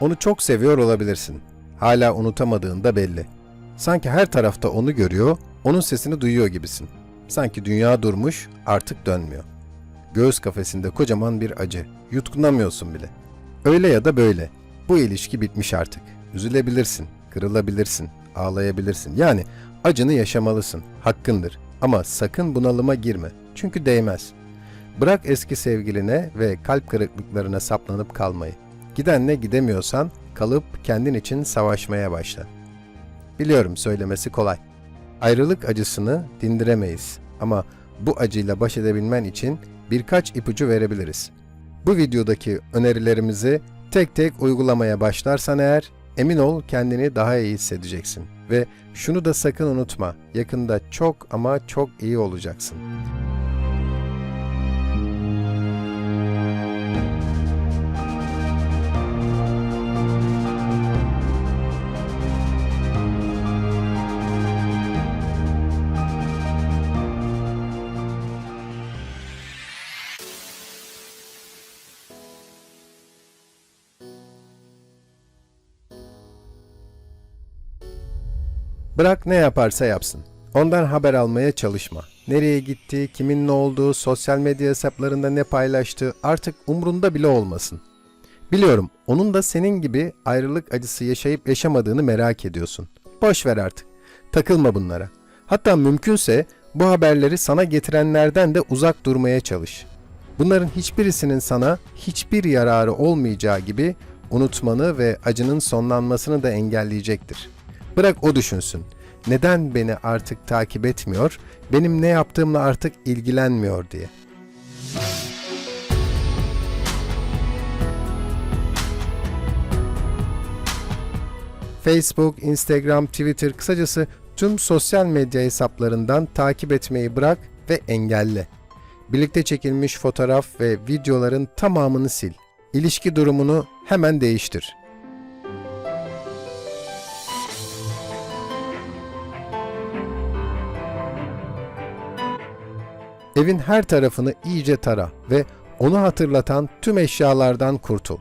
Onu çok seviyor olabilirsin. Hala unutamadığın da belli. Sanki her tarafta onu görüyor, onun sesini duyuyor gibisin. Sanki dünya durmuş, artık dönmüyor. Göğüs kafesinde kocaman bir acı. Yutkunamıyorsun bile. Öyle ya da böyle. Bu ilişki bitmiş artık. Üzülebilirsin, kırılabilirsin, ağlayabilirsin. Yani acını yaşamalısın. Hakkındır. Ama sakın bunalıma girme. Çünkü değmez. Bırak eski sevgiline ve kalp kırıklıklarına saplanıp kalmayı. Gidenle gidemiyorsan kalıp kendin için savaşmaya başla. Biliyorum söylemesi kolay. Ayrılık acısını dindiremeyiz ama bu acıyla baş edebilmen için birkaç ipucu verebiliriz. Bu videodaki önerilerimizi tek tek uygulamaya başlarsan eğer emin ol kendini daha iyi hissedeceksin. Ve şunu da sakın unutma, yakında çok ama çok iyi olacaksın. Bırak ne yaparsa yapsın. Ondan haber almaya çalışma. Nereye gitti, kimin ne olduğu, sosyal medya hesaplarında ne paylaştığı artık umrunda bile olmasın. Biliyorum onun da senin gibi ayrılık acısı yaşayıp yaşamadığını merak ediyorsun. Boş ver artık. Takılma bunlara. Hatta mümkünse bu haberleri sana getirenlerden de uzak durmaya çalış. Bunların hiçbirisinin sana hiçbir yararı olmayacağı gibi unutmanı ve acının sonlanmasını da engelleyecektir. Bırak o düşünsün. Neden beni artık takip etmiyor, benim ne yaptığımla artık ilgilenmiyor diye. Facebook, Instagram, Twitter kısacası tüm sosyal medya hesaplarından takip etmeyi bırak ve engelle. Birlikte çekilmiş fotoğraf ve videoların tamamını sil. İlişki durumunu hemen değiştir. Evin her tarafını iyice tara ve onu hatırlatan tüm eşyalardan kurtul.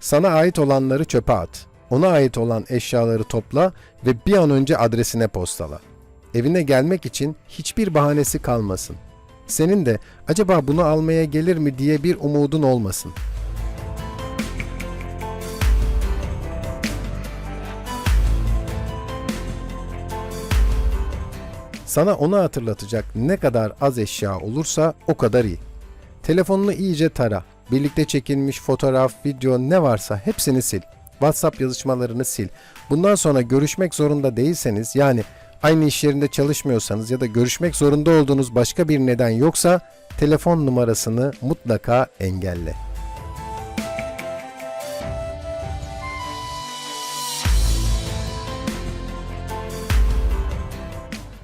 Sana ait olanları çöpe at. Ona ait olan eşyaları topla ve bir an önce adresine postala. Evine gelmek için hiçbir bahanesi kalmasın. Senin de acaba bunu almaya gelir mi diye bir umudun olmasın. Sana onu hatırlatacak ne kadar az eşya olursa o kadar iyi. Telefonunu iyice tara. Birlikte çekilmiş fotoğraf, video ne varsa hepsini sil. WhatsApp yazışmalarını sil. Bundan sonra görüşmek zorunda değilseniz yani aynı iş yerinde çalışmıyorsanız ya da görüşmek zorunda olduğunuz başka bir neden yoksa telefon numarasını mutlaka engelle.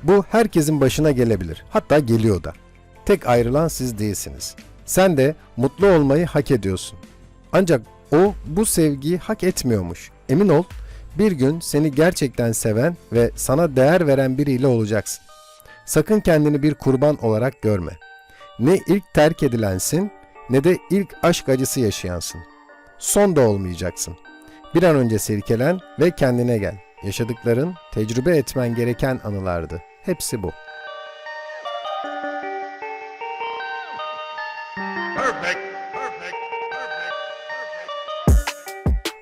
Bu herkesin başına gelebilir. Hatta geliyor da. Tek ayrılan siz değilsiniz. Sen de mutlu olmayı hak ediyorsun. Ancak o bu sevgiyi hak etmiyormuş. Emin ol, bir gün seni gerçekten seven ve sana değer veren biriyle olacaksın. Sakın kendini bir kurban olarak görme. Ne ilk terk edilensin ne de ilk aşk acısı yaşayansın. Son da olmayacaksın. Bir an önce silkelen ve kendine gel. Yaşadıkların tecrübe etmen gereken anılardı. Hepsi bu. Perfect. Perfect. Perfect.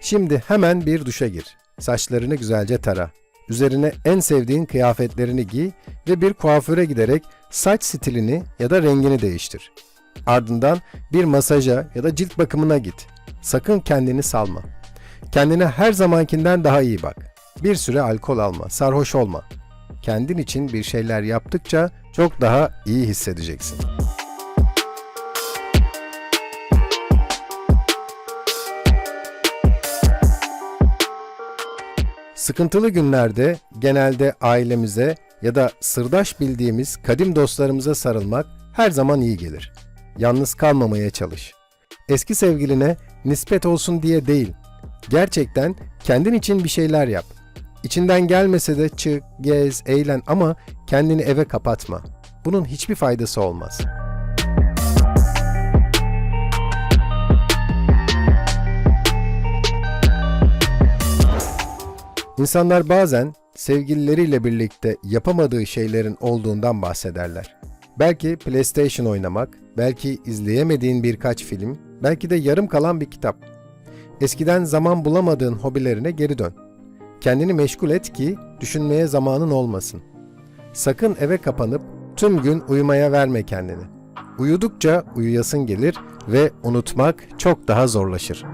Şimdi hemen bir duşa gir. Saçlarını güzelce tara. Üzerine en sevdiğin kıyafetlerini giy ve bir kuaföre giderek saç stilini ya da rengini değiştir. Ardından bir masaja ya da cilt bakımına git. Sakın kendini salma. Kendine her zamankinden daha iyi bak. Bir süre alkol alma, sarhoş olma. Kendin için bir şeyler yaptıkça çok daha iyi hissedeceksin. Sıkıntılı günlerde genelde ailemize ya da sırdaş bildiğimiz kadim dostlarımıza sarılmak her zaman iyi gelir. Yalnız kalmamaya çalış. Eski sevgiline nispet olsun diye değil, gerçekten kendin için bir şeyler yap. İçinden gelmese de çık, gez, eğlen ama kendini eve kapatma. Bunun hiçbir faydası olmaz. İnsanlar bazen sevgilileriyle birlikte yapamadığı şeylerin olduğundan bahsederler. Belki PlayStation oynamak, belki izleyemediğin birkaç film, belki de yarım kalan bir kitap. Eskiden zaman bulamadığın hobilerine geri dön. Kendini meşgul et ki düşünmeye zamanın olmasın. Sakın eve kapanıp tüm gün uyumaya verme kendini. Uyudukça uyuyasın gelir ve unutmak çok daha zorlaşır.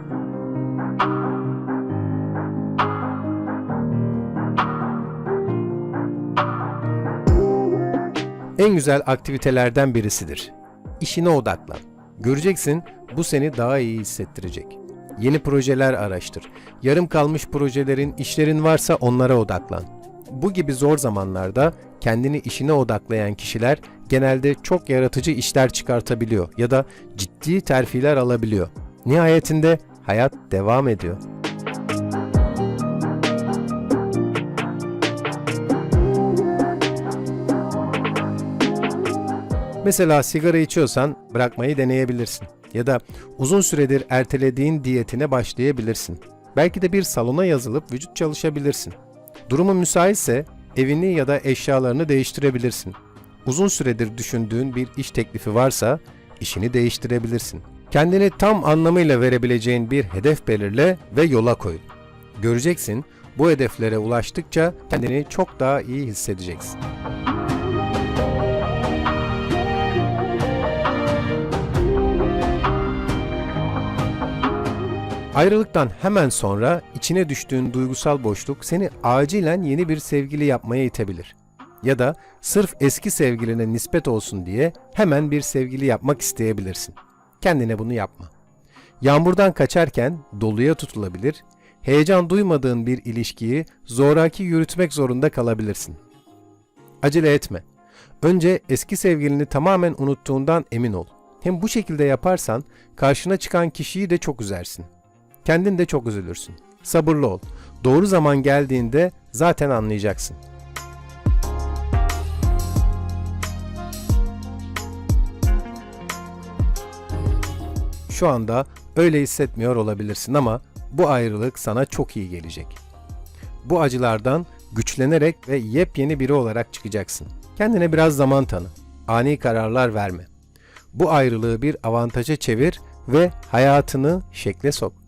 En güzel aktivitelerden birisidir. İşine odaklan. Göreceksin bu seni daha iyi hissettirecek. Yeni projeler araştır. Yarım kalmış projelerin, işlerin varsa onlara odaklan. Bu gibi zor zamanlarda kendini işine odaklayan kişiler genelde çok yaratıcı işler çıkartabiliyor ya da ciddi terfiler alabiliyor. Nihayetinde hayat devam ediyor. Mesela sigara içiyorsan bırakmayı deneyebilirsin. Ya da uzun süredir ertelediğin diyetine başlayabilirsin. Belki de bir salona yazılıp vücut çalışabilirsin. Durumu müsaitse evini ya da eşyalarını değiştirebilirsin. Uzun süredir düşündüğün bir iş teklifi varsa işini değiştirebilirsin. Kendini tam anlamıyla verebileceğin bir hedef belirle ve yola koy. Göreceksin bu hedeflere ulaştıkça kendini çok daha iyi hissedeceksin. Ayrılıktan hemen sonra içine düştüğün duygusal boşluk seni acilen yeni bir sevgili yapmaya itebilir. Ya da sırf eski sevgiline nispet olsun diye hemen bir sevgili yapmak isteyebilirsin. Kendine bunu yapma. Yağmurdan kaçarken doluya tutulabilir, heyecan duymadığın bir ilişkiyi zoraki yürütmek zorunda kalabilirsin. Acele etme. Önce eski sevgilini tamamen unuttuğundan emin ol. Hem bu şekilde yaparsan karşına çıkan kişiyi de çok üzersin. Kendin de çok üzülürsün. Sabırlı ol. Doğru zaman geldiğinde zaten anlayacaksın. Şu anda öyle hissetmiyor olabilirsin ama bu ayrılık sana çok iyi gelecek. Bu acılardan güçlenerek ve yepyeni biri olarak çıkacaksın. Kendine biraz zaman tanı. Ani kararlar verme. Bu ayrılığı bir avantaja çevir ve hayatını şekle sok.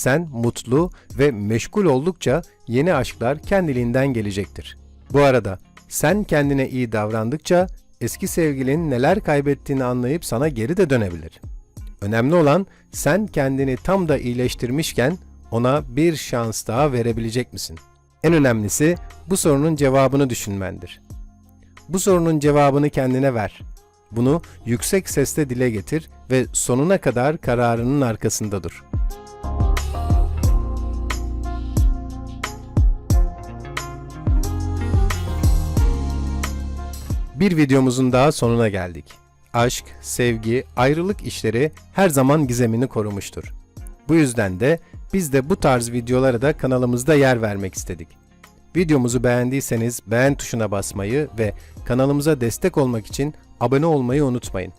Sen mutlu ve meşgul oldukça yeni aşklar kendiliğinden gelecektir. Bu arada sen kendine iyi davrandıkça eski sevgilin neler kaybettiğini anlayıp sana geri de dönebilir. Önemli olan sen kendini tam da iyileştirmişken ona bir şans daha verebilecek misin? En önemlisi bu sorunun cevabını düşünmendir. Bu sorunun cevabını kendine ver. Bunu yüksek sesle dile getir ve sonuna kadar kararının arkasında dur. Bir videomuzun daha sonuna geldik. Aşk, sevgi, ayrılık işleri her zaman gizemini korumuştur. Bu yüzden de biz de bu tarz videolara da kanalımızda yer vermek istedik. Videomuzu beğendiyseniz beğen tuşuna basmayı ve kanalımıza destek olmak için abone olmayı unutmayın.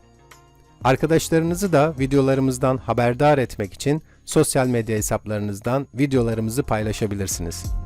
Arkadaşlarınızı da videolarımızdan haberdar etmek için sosyal medya hesaplarınızdan videolarımızı paylaşabilirsiniz.